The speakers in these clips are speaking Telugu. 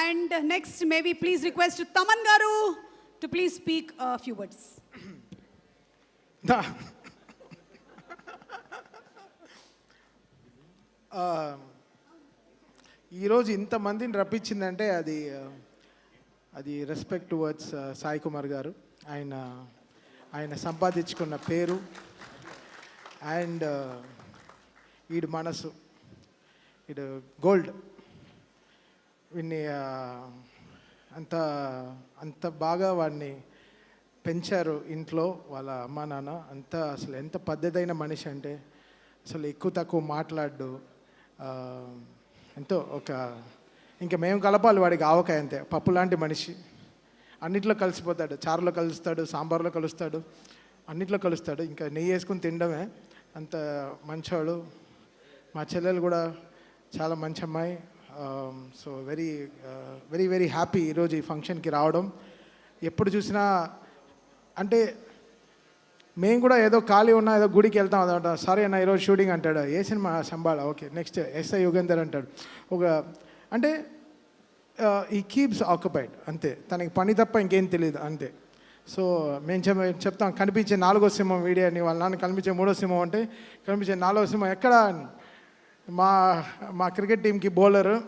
And next maybe please request Thaman garu to please speak few words దా. ఈరోజు ఇంతమందిని రప్పించిందంటే అది uh, అది రెస్పెక్ట్ టువర్డ్స్ సాయి కుమార్ గారు. ఆయన ఆయన సంపాదించుకున్న పేరు. అండ్ uh, ఈడు మనసు. ఇడు గోల్డ్ వీడిని అంత అంత బాగా వాడిని పెంచారు ఇంట్లో వాళ్ళ అమ్మా నాన్న. అంత అసలు ఎంత పద్ధతైన మనిషి అంటే అసలు ఎక్కువ తక్కువ మాట్లాడు ఎంతో ఒక ఇంకా మేము కలపాలి వాడికి ఆవకాయ అంతే. పప్పు లాంటి మనిషి. అన్నిట్లో కలిసిపోతాడు. చారులో కలుస్తాడు సాంబార్లో కలుస్తాడు అన్నిట్లో కలుస్తాడు. ఇంకా నెయ్యి వేసుకుని తినడమే. అంత మంచోడు. మా చెల్లెలు కూడా చాలా మంచి అమ్మాయి so very very very happy ఈరోజు ఈ ఫంక్షన్కి రావడం. ఎప్పుడు చూసినా అంటే మేము కూడా ఏదో ఖాళీ ఉన్నా ఏదో గుడికి వెళ్తాం అదంట సరే అన్న ఈరోజు షూటింగ్ అంటాడు. ఏ cinema? Shambhala. Okay next SI Yugender అంటాడు. ఒక అంటే ఈ కీప్స్ ఆక్యుపైడ్ అంతే. తనకి పని తప్ప ఇంకేం తెలియదు అంతే. సో మేము చెప్ చెప్తాం కనిపించే నాలుగో సింహం వీడియో అని వాళ్ళ నాన్న కనిపించే మూడో సింహం అంటే కనిపించే నాలుగో సింహం ఎక్కడ అని. మా మా క్రికెట్ టీంకి బౌలర్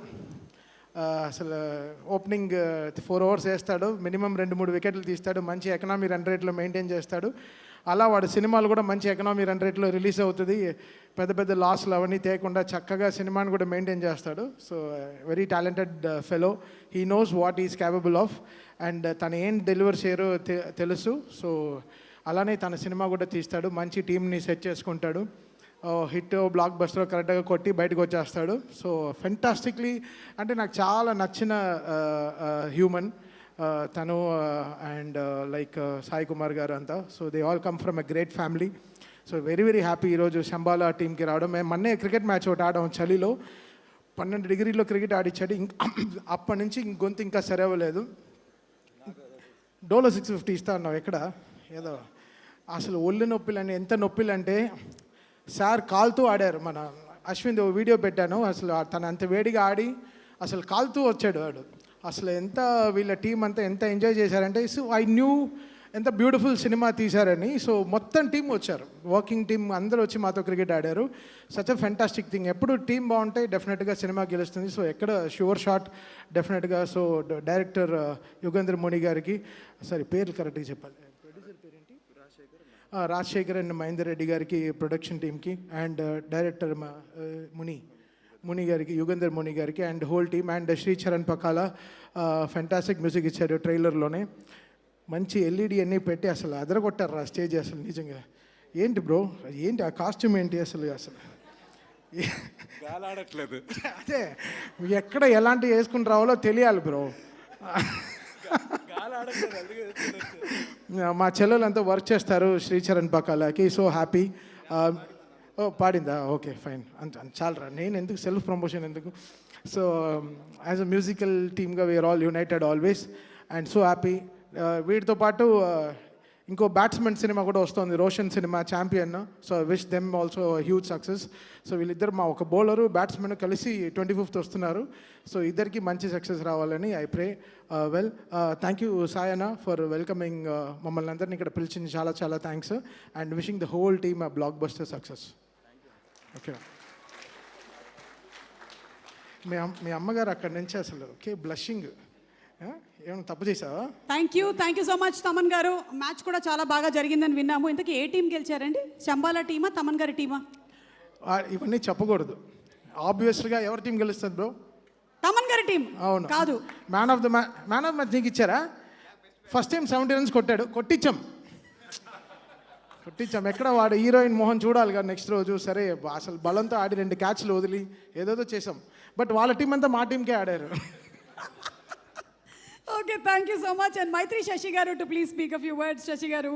అసలు ఓపెనింగ్ ఫోర్ అవర్స్ వేస్తాడు. మినిమం రెండు మూడు వికెట్లు తీస్తాడు. మంచి ఎకనామీ రన్ రేట్లో మెయింటైన్ చేస్తాడు. అలా వాడు సినిమాలు కూడా మంచి ఎకనామీ రన్ రేట్లో రిలీజ్ అవుతుంది. పెద్ద పెద్ద లాస్లు అవన్నీ తేకుండా చక్కగా సినిమాని కూడా మెయింటైన్ చేస్తాడు. So very talented fellow he knows what is capable of and తను ఏం డెలివర్ చేయరో తె- తెలుసు. సో అలానే తన సినిమా కూడా తీస్తాడు. మంచి టీంని సెట్ చేసుకుంటాడు. హిట్ బ్లాక్ బస్టర్ కరెక్ట్గా కొట్టి బయటకు వచ్చేస్తాడు. సో ఫెంటాస్టిక్లీ అంటే నాకు చాలా నచ్చిన హ్యూమన్ తను అండ్ లైక్ సాయి కుమార్ గారు అంతా so they all come from a great family so very very happy ఈరోజు శంబాలా టీంకి రావడం. మేము మొన్నే క్రికెట్ మ్యాచ్ ఒకటి ఆడాం చలిలో. పన్నెండు డిగ్రీలో క్రికెట్ ఆడిచ్చాడు. ఇంకా అప్పటి నుంచి ఇంక గొంతు ఇంకా సరవలేదు డోలో సిక్స్ ఫిఫ్టీ ఇస్తా అన్నావు ఎక్కడ? ఏదో. అసలు ఒళ్ళు నొప్పిలు అని ఎంత నొప్పులు అంటే సార్ కాలుతూ ఆడారు. మన అశ్విన్ వీడియో పెట్టాను. అసలు తను అంత వేడిగా ఆడి అసలు కాలుతూ వచ్చాడు వాడు. అసలు ఎంత వీళ్ళ టీం అంతా ఎంత ఎంజాయ్ చేశారంటే సో ఐ న్యూ ఎంత బ్యూటిఫుల్ సినిమా తీశారని. సో మొత్తం టీం వచ్చారు. వర్కింగ్ టీం అందరూ వచ్చి మాతో క్రికెట్ ఆడారు. Such a fantastic thing. ఎప్పుడు టీం బాగుంటే డెఫినెట్గా సినిమా గెలుస్తుంది. సో ఎక్కడ షూర్ షాట్ డెఫినెట్గా సో డైరెక్టర్ యుగేంద్ర మోని గారికి సారీ పేర్లు కరెక్ట్గా చెప్పాలి. రాజశేఖర్ అండ్ మహేందర్ రెడ్డి గారికి ప్రొడక్షన్ టీమ్కి అండ్ డైరెక్టర్ ముని ముని గారికి యుగంధర్ ముని గారికి and whole team and Sri Charan Pakala fantastic music ఇచ్చారు ట్రైలర్లోనే మంచి ఎల్ఈడి అన్నీ పెట్టి అసలు అదరగొట్టారు ఆ స్టేజ్ అసలు నిజంగా. ఏంటి బ్రో ఏంటి ఆ కాస్ట్యూమ్ ఏంటి అసలు అసలు? గాలాడట్లేదు. అదే ఎక్కడ ఎలాంటి వేసుకుని రావాలో తెలియాలి బ్రో. మా చెల్లెలంతా వర్క్ చేస్తారు శ్రీచరణ్ పకాలకి సో హ్యాపీ ఓ పాడిందా? ఓకే ఫైన్ అంత చాలరా. నేను ఎందుకు సెల్ఫ్ ప్రమోషన్ ఎందుకు? సో యాజ్ అ మ్యూజికల్ టీమ్గా we are all united always and so happy వీటితో పాటు uh, ఇంకో బ్యాట్స్మెన్ సినిమా కూడా వస్తుంది Roshan cinema Champion. So wish them also huge success so వీళ్ళిద్దరు మా ఒక బౌలరు బ్యాట్స్మెన్ కలిసి ట్వంటీ ఫిఫ్త్ వస్తున్నారు. సో ఇద్దరికి మంచి సక్సెస్ రావాలని I pray well thank you Sayanna for welcoming మమ్మల్ని అందరినీ ఇక్కడ పిలిచింది. చాలా చాలా thanks and wishing the whole team a blockbuster success okay మీ అమ్ మీ అమ్మగారు అక్కడి నుంచి అసలు ఓకే బ్లషింగ్ ఏమైనా తప్పు చేసావా thank you thank you so much Thaman garu. Match కూడా చాలా బాగా జరిగిందని విన్నాము. ఇంతకీ ఏ టీం గెలిచారండి? శంబాలా టీమా తమన్ గారి టీమా ఇవన్నీ చెప్పకూడదు. ఆబ్వియస్గా ఎవరి టీం గెలుస్తుంది బ్రో తమన్ గారి టీం అవును. కాదు. Man of the man of match నీకు ఇచ్చారా? ఫస్ట్ టైం సెవెంటీ రన్స్ కొట్టాడు. కొట్టించాం. కొట్టించాం. ఎక్కడ వాడు హీరోయిన్ మోహన్ చూడాలి కదా నెక్స్ట్ రోజు. సరే అసలు బలంతో ఆడి రెండు క్యాచ్లు వదిలి ఏదేదో చేసాం బట్ వాళ్ళ టీం అంతా మా టీంకే ఆడారు. Okay thank you so much and Mythri Sasi garu to please speak a few words Sasi garu